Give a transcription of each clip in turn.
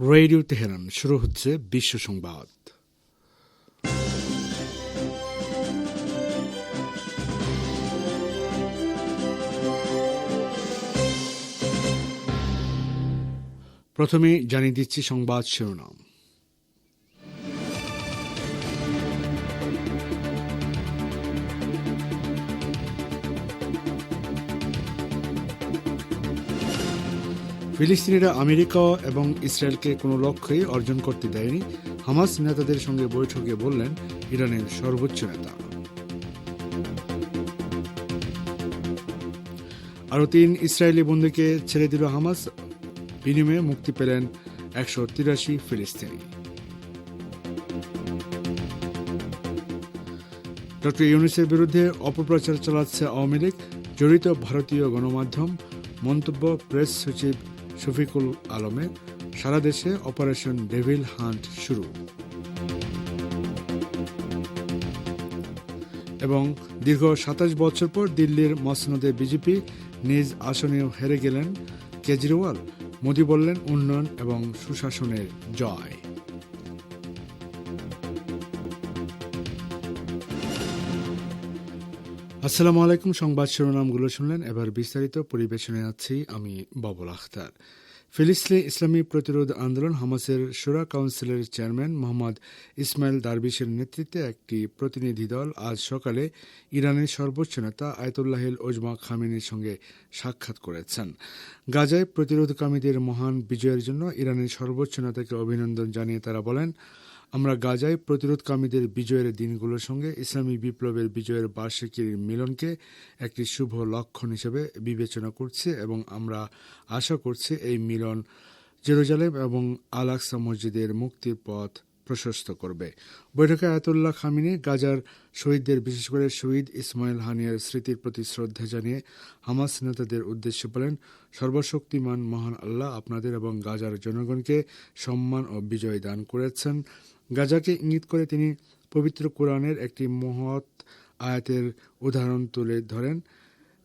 Radio Tehran শুরু হচ্ছে বিশ্ব সংবাদ। প্রথমে জানিয়ে দিচ্ছি সংবাদ শিরোনাম। ফিলিস্তিনিরা আমেরিকা এবং ইসরায়েলকে কোনো লক্ষ্যই অর্জন করতে দেয়নি। হামাস নেতাদের সঙ্গে বৈঠকে বললেন ইরানের সর্বোচ্চ নেতা। আরও তিন ইসরায়েলি বন্দীকে ছেড়ে দিল হামাস। বিনিময়ে মুক্তি পেলেন একশো তিরাশি ফিলিস্তিনি। ডক্টর ইউনিসের বিরুদ্ধে অপপ্রচার চালাচ্ছে আওয়ামী লীগ। জড়িত ভারতীয় গণমাধ্যম, মন্তব্য প্রেস সচিব শফিকুল আলমে সারা দেশে অপারেশন ডেভিল হান্ট শুরু। এবং দীর্ঘ সাতাশ বছর পর দিল্লির মসনদে বিজেপি নিজ আসনেও হেরে গেলেন কেজরিওয়াল। মোদি বললেন উন্নয়ন এবং সুশাসনের জয়। আসসালামু আলাইকুম, সংবাদ শিরোনামগুলো শুনলেন। এবার বিস্তারিত পরিবেশনে আছি আমি বাবুল আখতার। ফিলিস্তিনি ইসলামী প্রতিরোধ আন্দোলন হামাসের সুরা কাউন্সিলের চেয়ারম্যান মোহাম্মদ ইসমাইল দারবিশের নেতৃত্বে একটি প্রতিনিধি দল আজ সকালে ইরানের সর্বোচ্চ নেতা আয়তুল্লাহিল ওজমা খামিনের সঙ্গে সাক্ষাৎ করেছেন। গাজায় প্রতিরোধকামীদের মহান বিজয়ের জন্য ইরানের সর্বোচ্চ নেতাকে অভিনন্দন জানিয়ে তারা বলেন আমরা গাজায় প্রতিরোধকামীদের বিজয়ের দিনগুলোর সঙ্গে ইসলামী বিপ্লবের বিজয়ের বার্ষিকীর মিলনকে একটি শুভ লক্ষণ হিসেবে বিবেচনা করছি এবং আমরা আশা করছি এই মিলন জেরুজালেম এবং আলাক্সা মসজিদের মুক্তির পথ প্রশস্ত করবে। বৈঠকে আয়াতুল্লাহ খামিনি গাজার শহীদদের, বিশেষ করে শহীদ ইসমাইল হানিয়ার স্মৃতির প্রতি শ্রদ্ধা জানিয়ে হামাস নেতাদের উদ্দেশ্যে বলেন, সর্বশক্তিমান মহান আল্লাহ আপনাদের এবং গাজার জনগণকে সম্মান ও বিজয় দান করেছেন। গাজাকে ইঙ্গিত করে তিনি পবিত্র কোরআনের একটি মহৎ আয়াতের উদাহরণ তুলে ধরেন,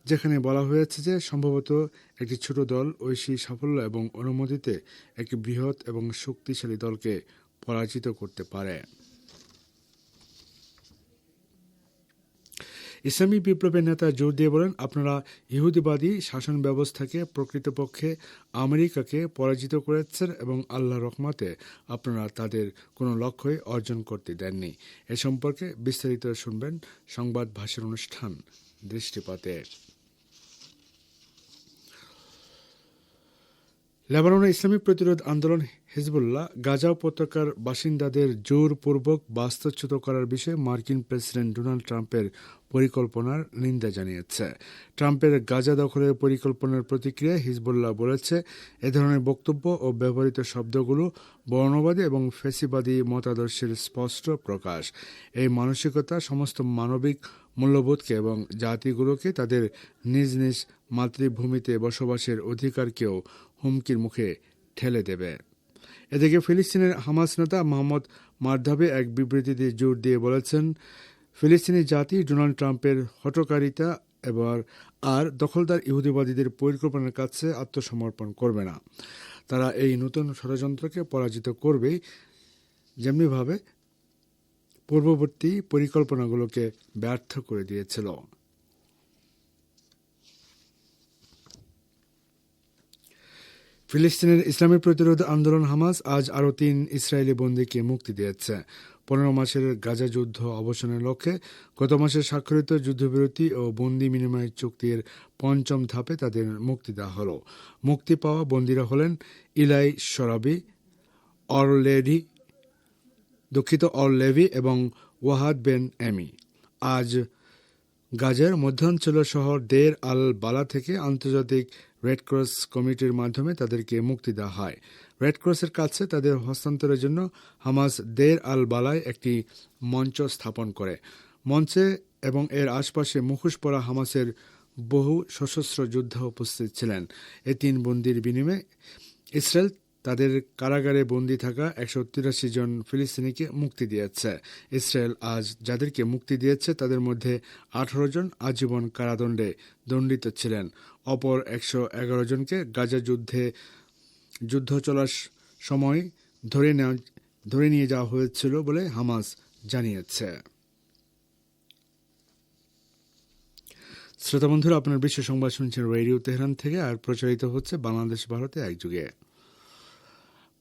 যেখানে বলা হয়েছে যে সম্ভবত একটি ছোট দল ঐশী সাফল্য এবং অনুমতিতে একটি বৃহৎ এবং শক্তিশালী দলকে পরাজিত করতে পারে। ইসলামী বিপ্লবের নেতা জোর দিয়ে বলেন, আপনারা ইহুদিবাদী শাসন ব্যবস্থাকে প্রকৃতপক্ষে আমেরিকাকে পরাজিত করেছেন এবং আল্লাহ রহমাতে আপনারা তাদের কোনো লক্ষ্যই অর্জন করতে দেননি। এ সম্পর্কে বিস্তারিত শুনবেন সংবাদ ভাষার অনুষ্ঠান দৃষ্টিপাতে। লেবাননের ইসলামী প্রতিরোধ আন্দোলন হিজবুল্লাহ, গাজা উপত্যকার বাসিন্দাদের জোরপূর্বক বাস্তুচ্যুত করার বিষয়ে মার্কিন প্রেসিডেন্ট ডোনাল্ড ট্রাম্পের পরিকল্পনার নিন্দা জানিয়েছে। ট্রাম্পের গাজা দখলের পরিকল্পনার প্রতিক্রিয়ায় হিজবুল্লাহ বলেছে, এ ধরনের বক্তব্য ও ব্যবহৃত শব্দগুলো বর্ণবাদী এবং ফেসিবাদী মতাদর্শের স্পষ্ট প্রকাশ। এই মানসিকতা সমস্ত মানবিক মূল্যবোধকে এবং জাতিগুলোকে তাদের নিজ নিজ মাতৃভূমিতে বসবাসের অধিকারকেও হুমকির মুখে ঠেলে দেবে। এদিকে ফিলিস্তিনের হামাস নেতা মোহাম্মদ মারধাবে এক বিবৃতিতে জোর দিয়ে বলেছেন, ফিলিস্তিনি জাতি ডোনাল্ড ট্রাম্পের হটকারিতা এবার আর দখলদার ইহুদিবাদীদের পরিকল্পনার কাছে আত্মসমর্পণ করবে না। তারা এই নতুন ষড়যন্ত্রকে পরাজিত করবেই যেমনিভাবে পূর্ববর্তী পরিকল্পনাগুলোকে ব্যর্থ করে দিয়েছিল। ফিলিস্তিনের ইসলামী প্রতিরোধ আন্দোলন হামাস আজ আরও তিন ইসরায়েলি বন্দীকে মুক্তি দিয়েছে। পনেরো মাসের গাজা যুদ্ধ অবসানের লক্ষ্যে গত মাসে স্বাক্ষরিত যুদ্ধবিরতি ও বন্দি বিনিময় চুক্তির পঞ্চম ধাপে তাদের মুক্তি দেওয়া হল। মুক্তি পাওয়া বন্দীরা হলেন ইলাই সরাবি অরলেডি দুঃখিত অরলেভি এবং ওয়াহাদ বেন এমি। আজ গাজার মধ্যাঞ্চল শহর দের আল বালা থেকে আন্তর্জাতিক রেডক্রস কমিটির মাধ্যমে তাদেরকে মুক্তি দেওয়া হয়। রেডক্রসের কাছে তাদের হস্তান্তরের জন্য হামাস দের আল বালায় একটি মঞ্চ স্থাপন করে। মঞ্চে এবং এর আশপাশে মুখোশ পরা হামাসের বহু সশস্ত্র যোদ্ধা উপস্থিত ছিলেন। এ তিন বন্দির বিনিময়ে ইসরায়েল তাদের কারাগারে বন্দী থাকা একশো তিরাশি জন ফিলিস্তিনিকে মুক্তি দিয়েছে। ইসরায়েল আজ যাদেরকে মুক্তি দিয়েছে, তাদের মধ্যে আঠারো জন আজীবন কারাদণ্ডে দণ্ডিত ছিলেন। অপর একশো এগারো জনকে গাজা যুদ্ধে যুদ্ধ চলার সময় ধরে নেওয়া, ধরে নিয়ে যাওয়া হয়েছিল বলে হামাস জানিয়েছে। শ্রোতা বন্ধুরা, আপনার বিশ্ব সংবাদ শুনছেন রেডিও তেহরান থেকে, আর প্রচারিত হচ্ছে বাংলাদেশ ভারতে একযুগে।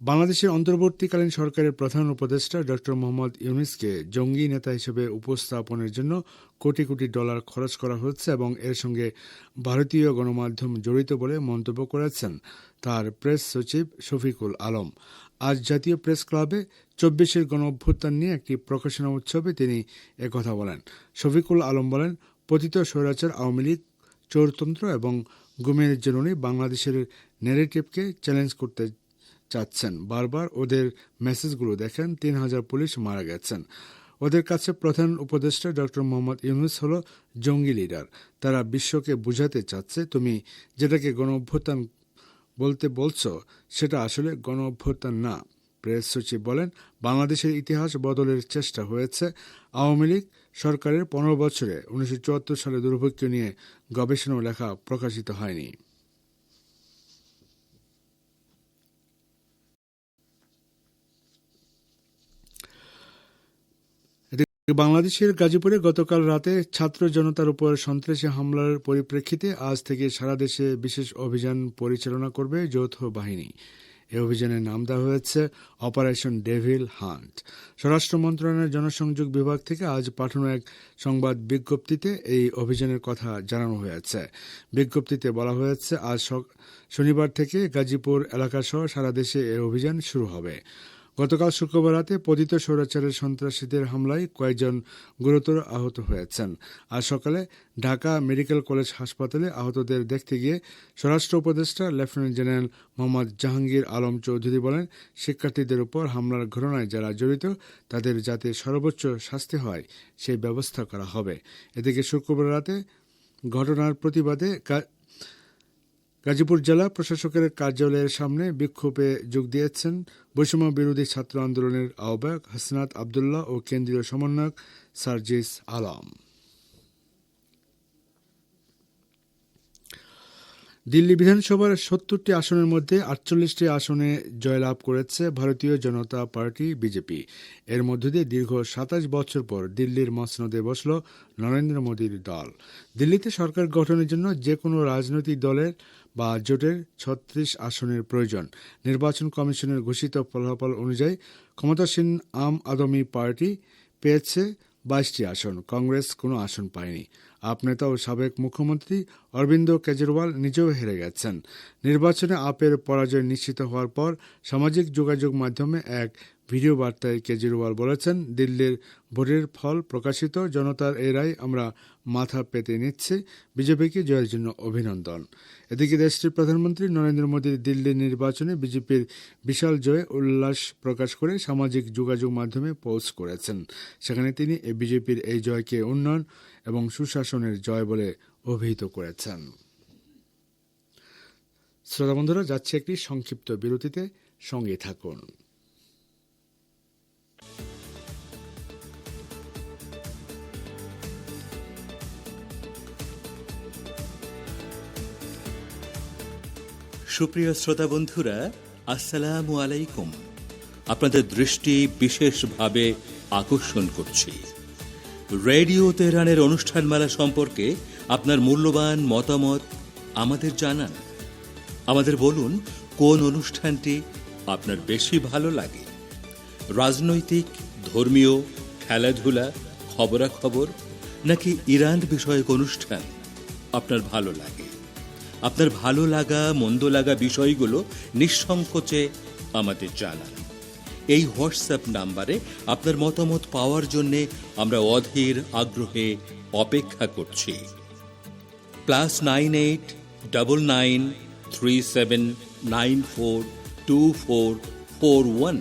বাংলাদেশের অন্তর্বর্তীকালীন সরকারের প্রধান উপদেষ্টা ড. মোহাম্মদ ইউনিসকে জঙ্গি নেতা হিসেবে উপস্থাপনের জন্য কোটি কোটি ডলার খরচ করা হচ্ছে এবং এর সঙ্গে ভারতীয় গণমাধ্যম জড়িত বলে মন্তব্য করেছেন তার প্রেস সচিব শফিকুল আলম। আজ জাতীয় প্রেস ক্লাবে চব্বিশের গণ অভ্যুত্থান নিয়ে একটি প্রকাশনা উৎসবে তিনি একথা বলেন। শফিকুল আলম বলেন, পতিত স্বৈরাচার আওয়ামী লীগ, চোরতন্ত্র এবং গুমের জননী বাংলাদেশের ন্যারেটিভকে চ্যালেঞ্জ করতে চাচ্ছেন। বারবার ওদের মেসেজগুলো দেখেন, তিন হাজার পুলিশ মারা গেছেন। ওদের কাছে প্রধান উপদেষ্টা ডক্টর মোহাম্মদ ইউনুস হল জঙ্গি লিডার। তারা বিশ্বকে বুঝাতে চাচ্ছে, তুমি যেটাকে গণ অভ্যুত্থান বলতে বলছো, সেটা আসলে গণ অভ্যুত্থান না। প্রেস সচিব বলেন, বাংলাদেশের ইতিহাস বদলের চেষ্টা হয়েছে। আওয়ামী লীগ সরকারের পনেরো বছরে উনিশশো চুয়াত্তর সালে দুর্ভিক্ষ নিয়ে গবেষণা লেখা প্রকাশিত হয়নি। বাংলাদেশের গাজীপুরে গতকাল রাতে ছাত্র জনতার উপর সন্ত্রাসী হামলার পরিপ্রেক্ষিতে আজ থেকে সারা দেশে বিশেষ অভিযান পরিচালনা করবে যৌথ বাহিনী। এ অভিযানের নাম দেওয়া হয়েছে অপারেশন ডেভিল হান্ট। স্বরাষ্ট্র মন্ত্রণালয়ের জনসংযোগ বিভাগ থেকে আজ পাঠানো এক সংবাদ বিজ্ঞপ্তিতে এই অভিযানের কথা জানানো হয়েছে। বিজ্ঞপ্তিতে বলা হয়েছে, আজ শনিবার থেকে গাজীপুর এলাকাসহ সারা দেশে এই অভিযান শুরু হবে। গতকাল শুক্রবার রাতে পতিত স্বৈরাচারের সন্ত্রাসীদের হামলায় কয়েকজন গুরুতর আহত হয়েছেন। আজ সকালে ঢাকা মেডিকেল কলেজ হাসপাতালে আহতদের দেখতে গিয়ে স্বরাষ্ট্র উপদেষ্টা লেফটেন্যান্ট জেনারেল মোহাম্মদ জাহাঙ্গীর আলম চৌধুরী বলেন, শিক্ষার্থীদের উপর হামলার ঘটনায় যারা জড়িত, তাদের যাতে সর্বোচ্চ শাস্তি হয়, সেই ব্যবস্থা করা হবে। এদিকে শুক্রবার রাতে ঘটনার প্রতিবাদে গাজীপুর জেলা প্রশাসকের কার্যালয়ের সামনে বিক্ষোভে যোগ দিয়েছেন বৈষম্য বিরোধী ছাত্র আন্দোলনের আহ্বায়ক হাসনাত আবদুল্লাহ ও কেন্দ্রীয় সমন্বয়ক সার্জিস আলম। দিল্লি বিধানসভার সত্তরটি আসনের মধ্যে আটচল্লিশটি আসনে জয়লাভ করেছে ভারতীয় জনতা পার্টি, বিজেপি। এর মধ্য দিয়ে দীর্ঘ সাতাশ বছর পর দিল্লির মসনদে বসল নরেন্দ্র মোদীর দল। দিল্লিতে সরকার গঠনের জন্য যে কোনো রাজনৈতিক দলের বা জোটের ছত্রিশ আসনের প্রয়োজন। নির্বাচন কমিশনের ঘোষিত ফলাফল অনুযায়ী ক্ষমতাসীন আম আদমি পার্টি পেয়েছে বাইশটি আসন। কংগ্রেস কোনো আসন পায়নি। আপ নেতা ও সাবেক মুখ্যমন্ত্রী অরবিন্দ কেজরিওয়াল নিজেও হেরে গেছেন। নির্বাচনে আপের পরাজয় নিশ্চিত হওয়ার পর সামাজিক যোগাযোগ মাধ্যমে এক ভিডিও বার্তায় কেজরিওয়াল বলেছেন, দিল্লির ভোটের ফল প্রকাশিত, জনতার এই রায় আমরা মাথা পেতে নিচ্ছে। বিজেপিকে জয়ের জন্য অভিনন্দন। এদিকে দেশটির প্রধানমন্ত্রী নরেন্দ্র মোদীর দিল্লির নির্বাচনে বিজেপির বিশাল জয়ে উল্লাস প্রকাশ করে সামাজিক যোগাযোগ মাধ্যমে পোস্ট করেছেন। সেখানে তিনি বিজেপির এই জয়কে উন্নয়ন এবং সুশাসনের জয় বলে অভিহিত করেছেন। শ্রোতা বন্ধুরা, যাচ্ছে একটি সংক্ষিপ্ত বিরতিতে। সঙ্গে থাকুন। সুপ্রিয় শ্রোতা বন্ধুরা, আসসালামু আলাইকুম। আপনাদের দৃষ্টি বিশেষভাবে আকর্ষণ করছি। রেডিও তেহরানের অনুষ্ঠানমালা সম্পর্কে আপনার মূল্যবান মতামত আমাদের জানান। আমাদের বলুন, কোন অনুষ্ঠানটি আপনার বেশি ভালো লাগে? রাজনৈতিক, ধর্মীয়, খেলাধুলা, খবরাখবর, নাকি ইরান বিষয়ক অনুষ্ঠান আপনার ভালো লাগে? আপনার ভালো লাগা, মন্দ লাগা বিষয়গুলো নিঃসংকোচে আমাদের জানান। এই হোয়াটসঅ্যাপ নাম্বারে আপনার মতামত পাওয়ার জন্যে আমরা অধীর আগ্রহে অপেক্ষা করছি। Plus nine eight double nine three seven nine four two four four one.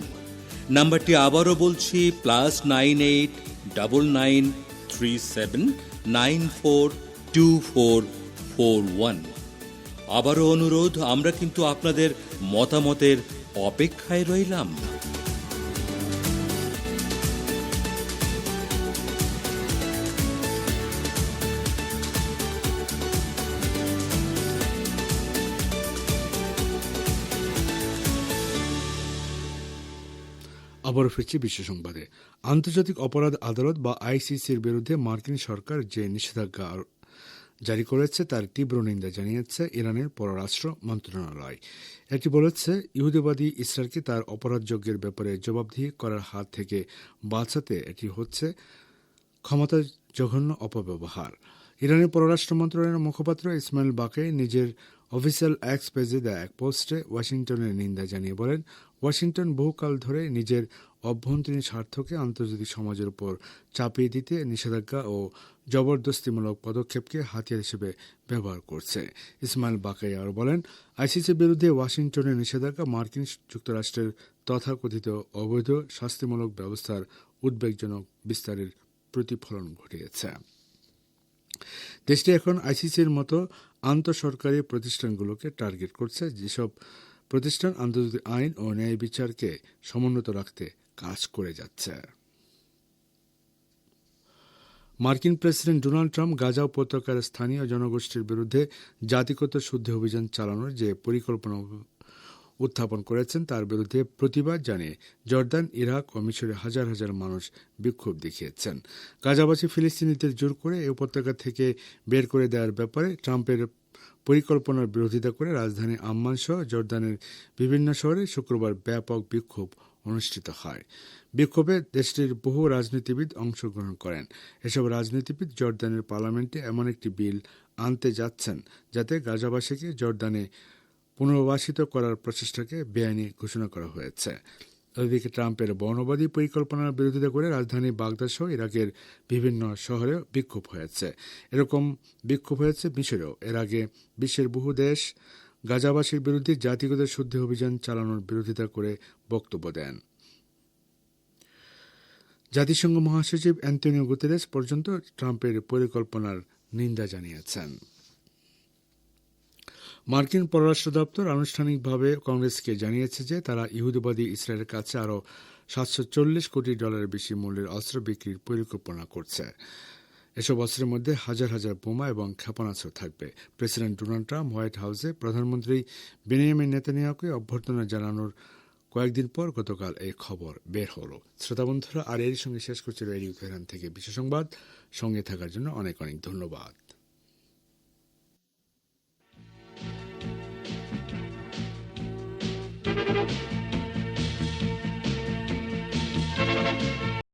নাম্বারটি আবারও বলছি plus nine eight double nine three seven nine four two four four one. আবারও অনুরোধ, আমরা কিন্তু আপনাদের মতামতের অপেক্ষায় রইলাম। আবারও ফিরছি বিশ্ব সংবাদে। আন্তর্জাতিক অপরাধ আদালত বা আইসিসির বিরুদ্ধে মার্কিন সরকার যে নিষেধাজ্ঞা জারি করেছে, তার তীব্র নিন্দা জানিয়েছে ইরানের পররাষ্ট্র মন্ত্রণালয়। এটি বলেছে, ইহুদিবাদী ইসরায়েলকে তার অপরাধযজ্ঞের ব্যাপারে জবাবদিহি করার হাত থেকে বাঁচাতে এটি হচ্ছে ক্ষমতার জঘন্য অপব্যবহার। ইরানের পররাষ্ট্র মন্ত্রণালয়ের মুখপাত্র ইসমাইল বাকে নিজের অফিসিয়াল এক্স পেজে দেয়া এক পোস্টে ওয়াশিংটনের নিন্দা জানিয়ে বলেন, ওয়াশিংটন বহুকাল ধরে নিজের অভ্যন্তরীণ স্বার্থকে আন্তর্জাতিক সমাজের উপর চাপিয়ে দিতে নিষেধাজ্ঞা ও জবরদস্তিমূলক পদক্ষেপকে হাতিয়ার হিসেবে ব্যবহার করছে। ইসমাইল বাকাই আরও বলেন, আইসিসির বিরুদ্ধে ওয়াশিংটনের নিষেধাজ্ঞা মার্কিন যুক্তরাষ্ট্রের তথাকথিত অবৈধ শাস্তিমূলক ব্যবস্থার উদ্বেগজনক বিস্তারের প্রতিফলন ঘটিয়েছে। দেশটি এখন আইসিসির মতো আন্তঃসরকারি প্রতিষ্ঠানগুলোকে টার্গেট করছে, যেসব প্রতিষ্ঠান আন্তর্জাতিক আইন ও ন্যায় বিচারকে সমুন্নত রাখতে কাজ করে যাচ্ছে। মার্কিন প্রেসিডেন্ট ডোনাল্ড ট্রাম্প গাজা উপত্যকার স্থানীয় জনগোষ্ঠীর বিরুদ্ধে জাতিগত শুদ্ধি অভিযান চালানোর যে পরিকল্পনা উত্থাপন করেছেন তার বিরুদ্ধে প্রতিবাদ জানিয়ে জর্দান, ইরাক ও মিশরে হাজার হাজার মানুষ বিক্ষোভ দেখিয়েছেন। গাজাবাসী ফিলিস্তিনিদের জোর করে এই উপত্যকা থেকে বের করে দেওয়ার ব্যাপারে ট্রাম্পের পরিকল্পনার বিরোধিতা করে রাজধানী আম্মান সহ জর্দানের বিভিন্ন শহরে শুক্রবার ব্যাপক বিক্ষোভ অনুষ্ঠিত হয়। বিক্ষোভে দেশটির বহু রাজনীতিবিদ অংশগ্রহণ করেন। এসব রাজনীতিবিদ জর্দানের পার্লামেন্টে এমন একটি বিল আনতে যাচ্ছেন যাতে গাজাবাসীকে জর্দানে পুনর্বাসিত করার প্রচেষ্টাকে বেআইনি ঘোষণা করা হয়েছে। এদিকে ট্রাম্পের বর্ণবাদী পরিকল্পনার বিরোধিতা করে রাজধানী বাগদাদ সহ ইরাকের বিভিন্ন শহরে বিক্ষোভ হয়েছে। এরকম বিক্ষোভ হয়েছে মিশরেও। এর আগে বিশ্বের বহু দেশ গাজাবাসীর বিরুদ্ধে জাতিগত শুদ্ধি অভিযান চালানোর বিরোধিতা করে বক্তব্য দেন। জাতিসংঘ মহাসচিব অ্যান্টনিও গুতেরেস পর্যন্ত ট্রাম্পের পরিকল্পনার নিন্দা জানিয়েছেন। মার্কিন পররাষ্ট্র দপ্তর আনুষ্ঠানিকভাবে কংগ্রেসকে জানিয়েছে যে তারা ইহুদিবাদী ইসরায়েলের কাছে আরও সাতশো চল্লিশ কোটি ডলারের বেশি মূল্যের অস্ত্র বিক্রির পরিকল্পনা করছে। এসব অস্ত্রের মধ্যে হাজার হাজার বোমা এবং ক্ষেপণাস্ত্র থাকবে। প্রেসিডেন্ট ডোনাল্ড ট্রাম্প হোয়াইট হাউসে প্রধানমন্ত্রী বেনিয়ামিন নেতানিয়াহুকে অভ্যর্থনা জানানোর কয়েকদিন পর গতকাল এই খবর বের হলো। শ্রোতা বন্ধুরা, আর এর সঙ্গে শেষ করছে রেডিও তেহরান থেকে বিশ্ব সংবাদ। সঙ্গে থাকার জন্য অনেক অনেক ধন্যবাদ।